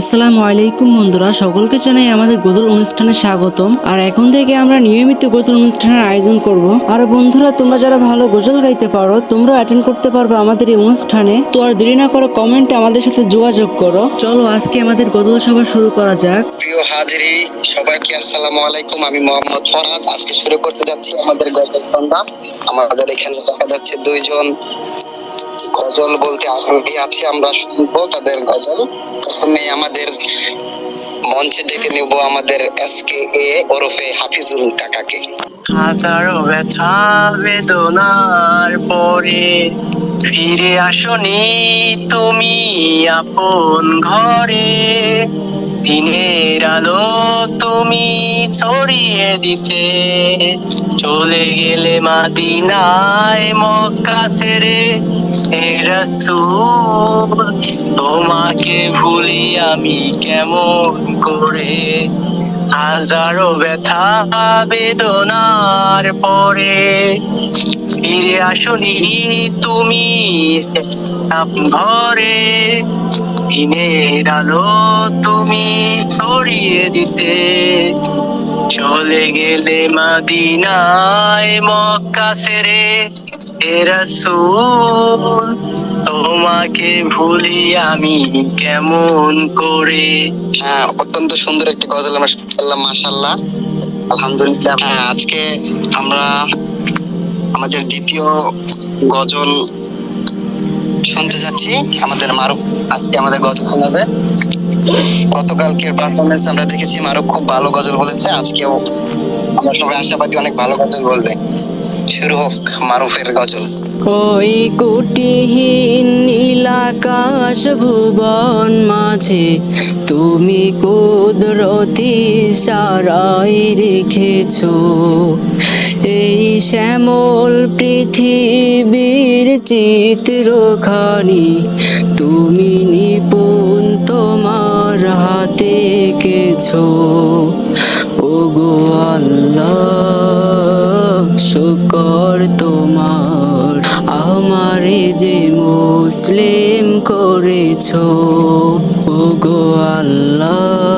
আসসালামু আলাইকুম বন্ধুরা, সকলকে জানাই আমাদের গজল অনুষ্ঠানে স্বাগতম। আর এখন থেকে আমরা নিয়মিত গজল অনুষ্ঠানের আয়োজন করব। আর বন্ধুরা, তোমরা যারা ভালো গোজল গাইতে পারো তোমরা অ্যাটেন্ড করতে পারবে আমাদের এই অনুষ্ঠানে। তো আর দেরি না করে কমেন্টে আমাদের সাথে যোগাযোগ করো। চলো, আজকে আমাদের গজল সভা শুরু করা যাক। প্রিয় হাজিরি, সবাইকে আসসালামু আলাইকুম। আমি মোহাম্মদ ফরহাদ। আজকে শুরু করতে যাচ্ছি আমাদের গজল সন্ধ্যা আমাদের এখানে দেখা যাচ্ছে দুইজন গজল বলতে আগ্রহী আছে, আমরা শুনব তাদের গজল। প্রথমে আমাদের মঞ্চে ডেকে নেব আমাদের এস কে এ ওরফে হাফিজুল কাকাকে। হাজারো ব্যথা বেদনার পরে ফিরে আসনি তুমি আপন ঘরে। দিনের আলো তুমি ছড়িয়ে দিতে। চলে গেলে মা মাদিনায় মক্কা ছেড়ে। হে রাসূল, তোমাকে ভুলি আমি কেমন করে? হাজারো ব্যথা, বেদনার পরে। ফিরে আসনি তুমি ঘরে। দিনের আলো তুমি ছড়িয়ে দিতে। চলে গেলে মাদিনায় মক্কা ছেড়ে হে রাসূল তোমাকে ভুলি আমি কেমন করে? হ্যাঁ অত্যন্ত সুন্দর একটি গজল আমরা শুনতে পারলাম মাশাল্লাহ আলহামদুলিল্লাহ। হ্যাঁ আজকে আমরা আমাদের দ্বিতীয় গজল শুনতে যাচ্ছি। আমাদের মারুফ আজকে আমাদের গজল শোনাবে। গতকালকের পারফরমেন্স আমরা দেখেছি, মারুফ খুব ভালো গজল বলেছে। আজকেও আমরা সবাই আশাবাদী অনেক ভালো গজল বলবে। শুরু হোক মারুফের গজল। ওই কুটিহীন নীলাকাশ ভুবন মাঝে তুমি কুদরতি সারাই রেখেছ। এই শ্যামল পৃথিবীর চিত্রখানি, তুমি নিপুণ তোমার হাতে কেছো ও গো আল্লাহ, শুকর তোমার, আমারে যে মুসলিম করেছ। ও গো আল্লাহ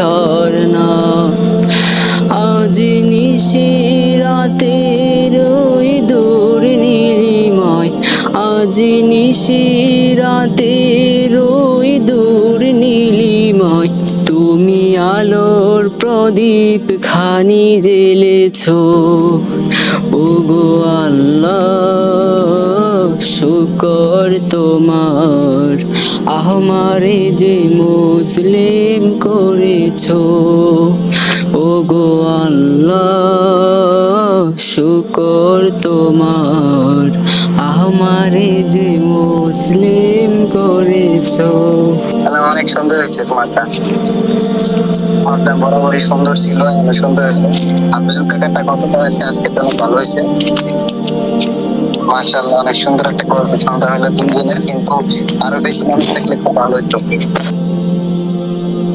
ঝর্ণা আজ নিশি রাতের ওই দূর নীলিময় আজ নিশি রাতের ওই দূর নীলিময়। তুমি আলোর প্রদীপ খানি জেলেছ ও আল্লাহ। আমারে যে মুসলিম করেছ ও গো আল্লাহ, শুকর তোমার। আমারে যে মুসলিম করেছ। অনেক সুন্দর হয়েছে তোমারটা। তোমারটা বরাবরই সুন্দর ছিল সুন্দর। হাফিজুল কাকাটা কতটা হয়েছে, আজকে তো অনেক ভালো হয়েছে। মাশাআল্লাহ, অনেক সুন্দর একটা গল্প সন্ধ্যা হলে দুজনের, কিন্তু আরও বেশি মানুষ দেখলে খুব ভালো হতো।